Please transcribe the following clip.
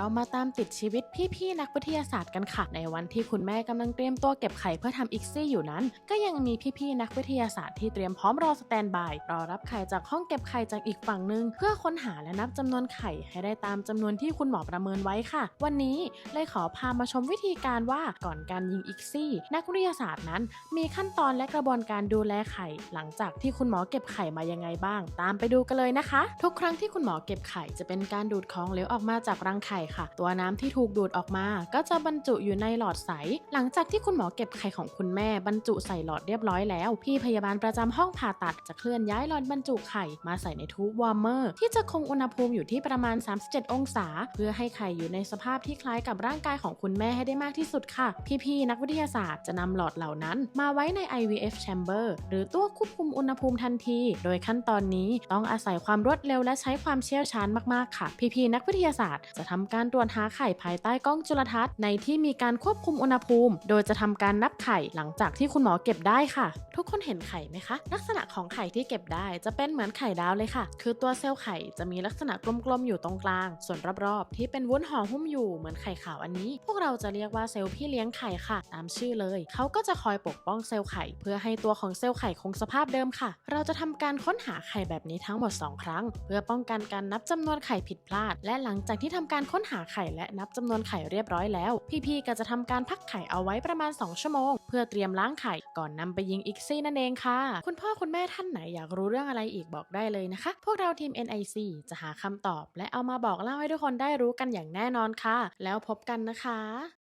เรามาตามติดชีวิตพี่ๆนักวิทยาศาสตร์กันค่ะ ในวันที่คุณแม่กำลังเตรียมตัวเก็บไข่เพื่อทำอิกซี่อยู่นั้น ก็ยังมีพี่ๆนักวิทยาศาสตร์ที่เตรียมพร้อมรอสแตนบายรอรับไข่จากห้องเก็บไข่จากอีกฝั่งหนึ่งเพื่อค้นหาและนับจำนวนไข่ให้ได้ตามจำนวนที่คุณหมอประเมินไว้ค่ะ วันนี้เลยขอพามาชมวิธีการว่าก่อนการยิงอิกซี่ นักวิทยาศาสตร์นั้น มีขั้นตอนและกระบวนการดูแลไข่ หลังจากที่คุณหมอเก็บไข่มายังไงบ้าง ตามไปดูกันเลยนะคะ ทุกครั้งที่คุณหมอเก็บไข่จะเป็นการดูดของเหลวออกมาจากรังไข่ค่ะ ตัวน้ำที่ถูกดูดออกมา ก็จะบรรจุอยู่ในหลอดใส หลังจากที่คุณหมอเก็บไข่ของคุณแม่บรรจุใส่หลอดเรียบร้อยแล้ว พี่พยาบาลประจำห้องผ่าตัดจะเคลื่อนย้ายหลอดบรรจุไข่มาใส่ในทูบวอร์มเมอร์ที่จะคงอุณหภูมิอยู่ที่ประมาณ 37 องศา เพื่อให้ไข่อยู่ในสภาพที่คล้ายกับร่างกายของคุณแม่ให้ได้มากที่สุดค่ะ พี่ๆนักวิทยาศาสตร์จะนำหลอดเหล่านั้น มาไว้ใน IVF chamber หรือตู้ควบคุมอุณหภูมิทันที โดยขั้นตอนนี้ต้องอาศัยความรวดเร็วและใช้ความเชี่ยวชาญมากๆค่ะ พี่ๆนักวิทยาศาสตร์จะทำการการตรวจหาไข่ภายใต้กล้องจุลทรรศน์ในที่มีการควบคุมอุณหภูมิ โดยจะทำการนับไข่หลังจากที่คุณหมอเก็บได้ค่ะ ทุกคนเห็นไข่ไหมคะ ลักษณะของไข่ที่เก็บได้จะเป็นเหมือนไข่ดาวเลยค่ะ คือตัวเซลล์ไข่จะมีลักษณะกลมๆอยู่ตรงกลาง ส่วนรอบๆ ที่เป็นวุ้นห่อหุ้มอยู่เหมือนไข่ขาวอันนี้ พวกเราจะเรียกว่าเซลล์พี่เลี้ยงไข่ค่ะ ตามชื่อเลย เขาก็จะคอยปกป้องเซลล์ไข่ เพื่อให้ตัวของเซลล์ไข่คงสภาพเดิมค่ะ เราจะทำการค้นหาไข่แบบนี้ทั้งหมด 2 ครั้ง เพื่อป้องกันการนับจำนวนไข่ผิดพลาด และหลังจากที่ทำการค้นหาไข่และนับจำนวนไข่เรียบร้อยแล้ว พี่ๆก็จะทำการพักไข่เอาไว้ประมาณ 2 ชั่วโมง เพื่อเตรียมล้างไข่ก่อนนำไปยิงอีกซี่นั่นเองค่ะ คุณพ่อคุณแม่ท่านไหนอยากรู้เรื่องอะไรอีกบอกได้เลยนะคะ พวกเราทีม NIC จะหาคำตอบ และเอามาบอกเล่าให้ทุกคนได้รู้กันอย่างแน่นอนค่ะ แล้วพบกันนะคะ